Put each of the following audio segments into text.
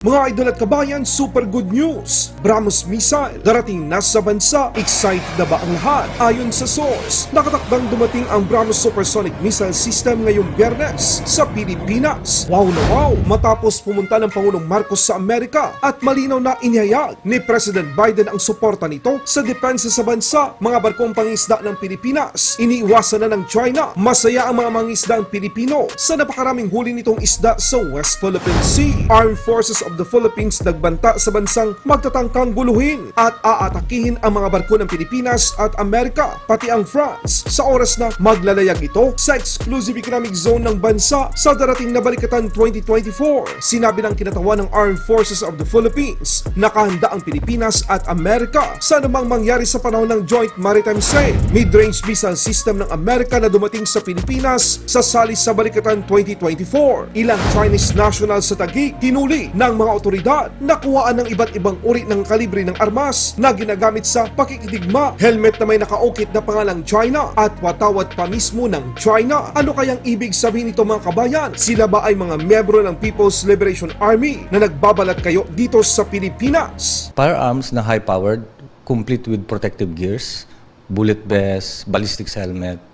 Mga idol at kabayan, super good news! Brahmos Missile, darating na sa bansa. Excited na ba ang lahat? Ayon sa source, nakatakdang dumating ang Brahmos Supersonic Missile System ngayong biyernes sa Pilipinas. Wow na wow! Matapos pumunta ng Pangulong Marcos sa Amerika at malinaw na inihayag ni President Biden ang suporta nito sa depensa sa bansa. Mga barkong pangisda ng Pilipinas, iniiwasan na ng China. Masaya ang mga mangisda ng Pilipino sa napakaraming huli nitong isda sa West Philippine Sea. Armed Forces of the Philippines nagbanta sa bansang magtatangkang guluhin at aatakihin ang mga barko ng Pilipinas at Amerika, pati ang France, sa oras na maglalayag ito sa exclusive economic zone ng bansa sa darating na Balikatan 2024. Sinabi ng kinatawan ng Armed Forces of the Philippines, nakahanda ang Pilipinas at Amerika sa anumang mangyari sa panahon ng Joint Maritime Sale, mid-range missile system ng Amerika na dumating sa Pilipinas sa salis sa Balikatan 2024. Ilang Chinese national sa Taguig hinuli ng mga otoridad na kuhaan ng iba't ibang uri ng kalibre ng armas na ginagamit sa pakikidigma. Helmet na may nakaukit na pangalang China at watawat pa mismo ng China. Ano kayang ibig sabihin nito mga kabayan? Sila ba ay mga miyembro ng People's Liberation Army na nagbabalat kayo dito sa Pilipinas? Firearms na high-powered, complete with protective gears, bullet vest, ballistics helmet.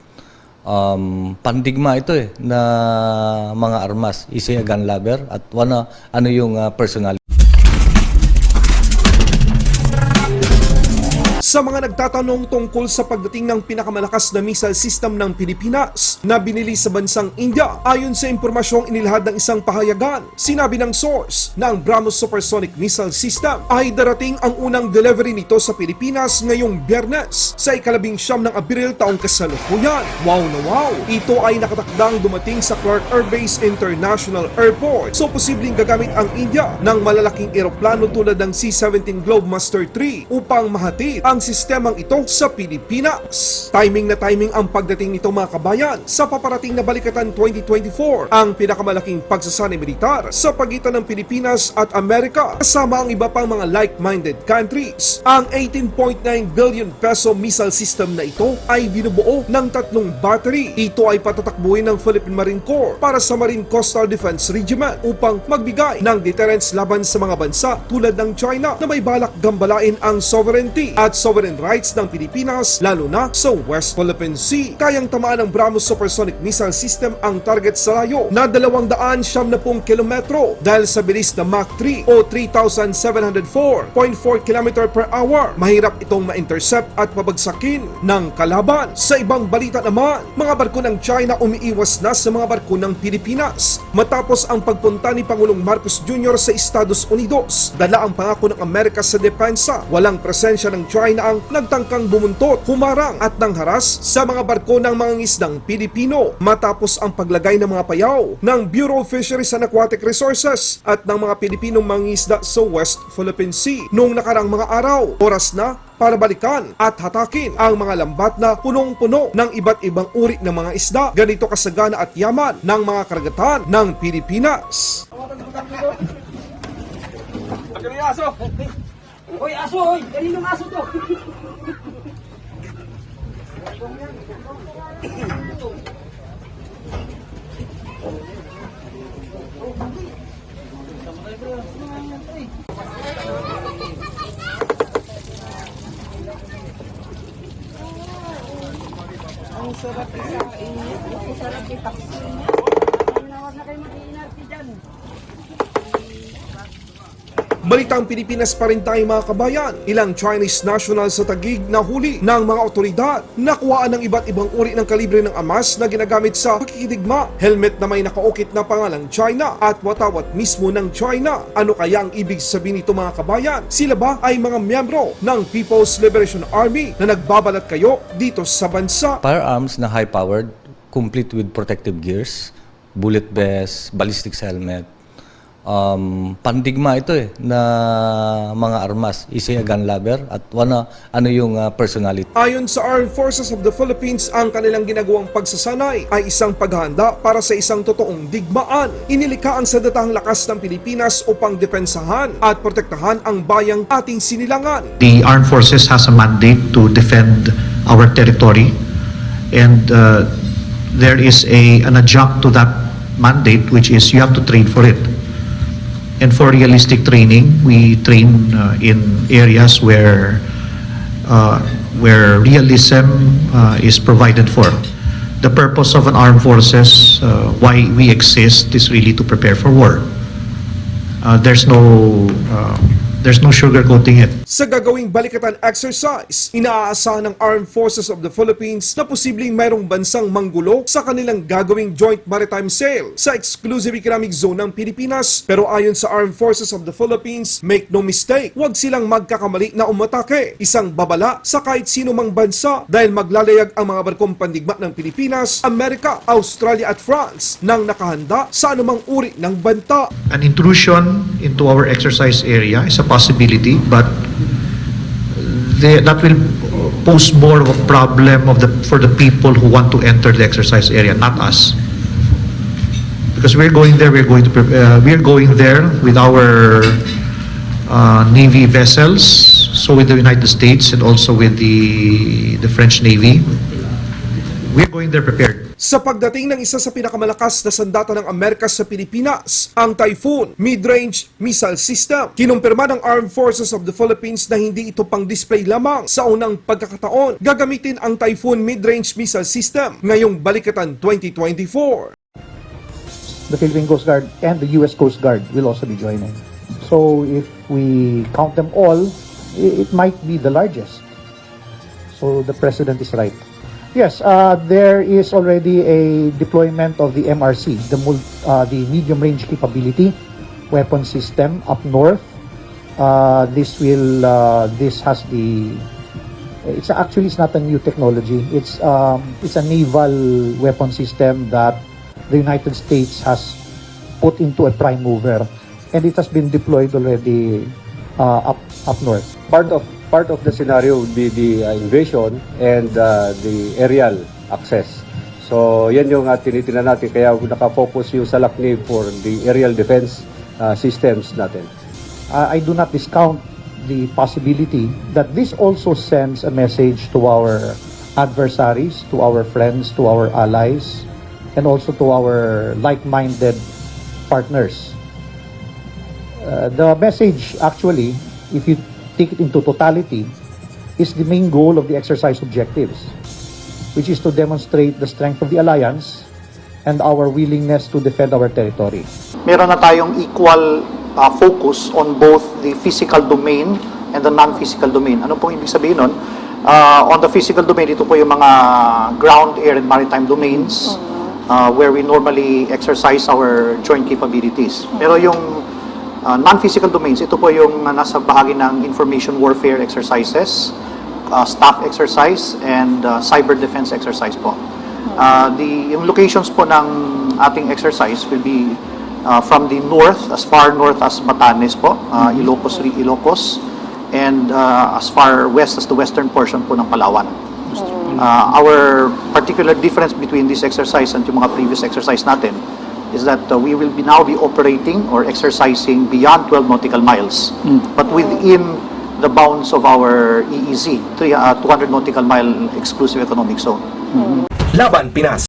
Um, pandigma ito eh, na mga armas. Isa gun lover at wana, ano yung uh, personality. Sa mga nagtatanong tungkol sa pagdating ng pinakamalakas na missile system ng Pilipinas na binili sa bansang India, ayon sa impormasyong inilahad ng isang pahayagan, sinabi ng source na ang BrahMos Supersonic Missile System ay darating ang unang delivery nito sa Pilipinas ngayong biyernes sa ikalabing siyam ng Abril taong kasalukuyan. Wow na wow! Ito ay nakatakdang dumating sa Clark Air Base International Airport so posibleng gagamit ang India ng malalaking eroplano tulad ng C-17 Globemaster 3 upang mahatid ang sistemang ito sa Pilipinas. Timing na timing ang pagdating nito mga kabayan sa paparating na Balikatan 2024, ang pinakamalaking pagsasanay militar sa pagitan ng Pilipinas at Amerika kasama ang iba pang mga like-minded countries. Ang 18.9 billion peso missile system na ito ay binubuo ng tatlong battery. Ito ay patatakbuhin ng Philippine Marine Corps para sa Marine Coastal Defense Regiment upang magbigay ng deterrence laban sa mga bansa tulad ng China na may balak gambalain ang sovereignty at sovereign rights ng Pilipinas lalo na sa West Philippine Sea. Kayang tamaan ng BrahMos Supersonic Missile System ang target sa layo na 270 kilometro dahil sa bilis na Mach 3 o 3,704.4 km per hour. Mahirap itong ma-intercept at pabagsakin ng kalaban. Sa ibang balita naman, mga barko ng China umiiwas na sa mga barko ng Pilipinas matapos ang pagpunta ni Pangulong Marcos Jr. sa Estados Unidos. Dala ang pangako ng Amerika sa depensa. Walang presensya ng China ang nagtangkang bumuntot, humarang at nangharas sa mga barko ng mga ngisdang Pilipino matapos ang paglagay ng mga payaw ng Bureau of Fisheries and Aquatic Resources at ng mga Pilipinong mangingisda sa West Philippine Sea. Noong nakarang mga araw, oras na para balikan at hatakin ang mga lambat na punong-puno ng iba't ibang uri ng mga isda. Ganito kasagana at yaman ng mga karagatan ng Pilipinas. Hoy, aso, hoy! Kaninong aso to? Ang sarap sa inyo. Ang sarap ipaksin niya. Huwag na kayo mag-iinarte dyan. Balitang Pilipinas pa rin tayo mga kabayan. Ilang Chinese national sa Tagig na huli ng mga otoridad. Nakuhaan ng iba't ibang uri ng kalibre ng amas na ginagamit sa pakikidigma. Helmet na may nakaukit na pangalang China at watawat mismo ng China. Ano kaya ang ibig sabihin nito mga kabayan? Sila ba ay mga miyembro ng People's Liberation Army na nagbabalat kayo dito sa bansa? Firearms na high-powered, complete with protective gears, bullet vest, ballistics helmet. Um, pandigma ito eh, na mga armas. Isa gun lover at wana, ano yung uh, personality. Ayon sa Armed Forces of the Philippines, ang kanilang ginagawang pagsasanay ay isang paghahanda para sa isang totoong digmaan. Inilikhaan sa datang lakas ng Pilipinas upang depensahan at protektahan ang bayang ating sinilangan. The armed forces has a mandate to defend our territory and uh, there is a an adjunct to that mandate which is you have to train for it. And for realistic training, we train uh, in areas where uh, where realism uh, is provided for. The purpose of an armed forces, uh, why we exist, is really to prepare for war. Uh, there's no uh, there's no sugarcoating it. Sa gagawing balikatan exercise, inaasahan ng Armed Forces of the Philippines na posibleng mayroong bansang manggulo sa kanilang gagawing Joint Maritime Sale sa Exclusive Economic Zone ng Pilipinas. Pero ayon sa Armed Forces of the Philippines, make no mistake, huwag silang magkakamali na umatake. Isang babala sa kahit sino mang bansa dahil maglalayag ang mga barkong pandigma ng Pilipinas, Amerika, Australia at France nang nakahanda sa anumang uri ng banta. An intrusion into our exercise area is a possibility, but the, that will pose more of a problem of the, for the people who want to enter the exercise area, not us. Because we're going there, we're going to, uh, we're going there with our uh, Navy vessels, so with the United States and also with the, the French Navy. We're going there prepared. Sa pagdating ng isa sa pinakamalakas na sandata ng Amerika sa Pilipinas, ang Typhoon Mid-Range Missile System. Kinumpirma ng Armed Forces of the Philippines na hindi ito pang display lamang sa unang pagkakataon. Gagamitin ang Typhoon Mid-Range Missile System ngayong Balikatan 2024. the Philippine Coast Guard and the U.S. Coast Guard will also be joining. So if we count them all, it might be the largest. So the president is right. Yes, uh, there is already a deployment of the MRC, the, uh, the medium range capability weapon system up north. Uh, this will, uh, this has the it's actually it's not a new technology. It's um, it's a naval weapon system that the United States has put into a prime mover, and it has been deployed already uh, up up north. part of part of the scenario would be the uh, invasion and uh, the aerial access. So yan yung uh, tinitingnan natin kaya naka-focus yung sa LACNIV for the aerial defense uh, systems natin. Uh, I do not discount the possibility that this also sends a message to our adversaries, to our friends, to our allies, and also to our like-minded partners. Uh, the message actually, if you take it into totality, is the main goal of the exercise objectives, which is to demonstrate the strength of the alliance and our willingness to defend our territory. meron na tayong equal uh, focus on both the physical domain and the non-physical domain. Ano pong ibig sabihin nun? Uh, on the physical domain, ito po yung mga ground, air, and maritime domains uh, where we normally exercise our joint capabilities. Pero yung uh, non-physical domains, ito po yung uh, nasa bahagi ng information warfare exercises, uh, staff exercise, and uh, cyber defense exercise po. Uh, the yung locations po ng ating exercise will be uh, from the north, as far north as Batanes po, uh, Ilocos, Re- Ilocos, and uh, as far west as the western portion po ng Palawan. Uh, our particular difference between this exercise and yung mga previous exercise natin is that uh, we will be now be operating or exercising beyond 12 nautical miles, but within the bounds of our EEZ, three- uh, 200 nautical mile exclusive economic zone. Laban Pinas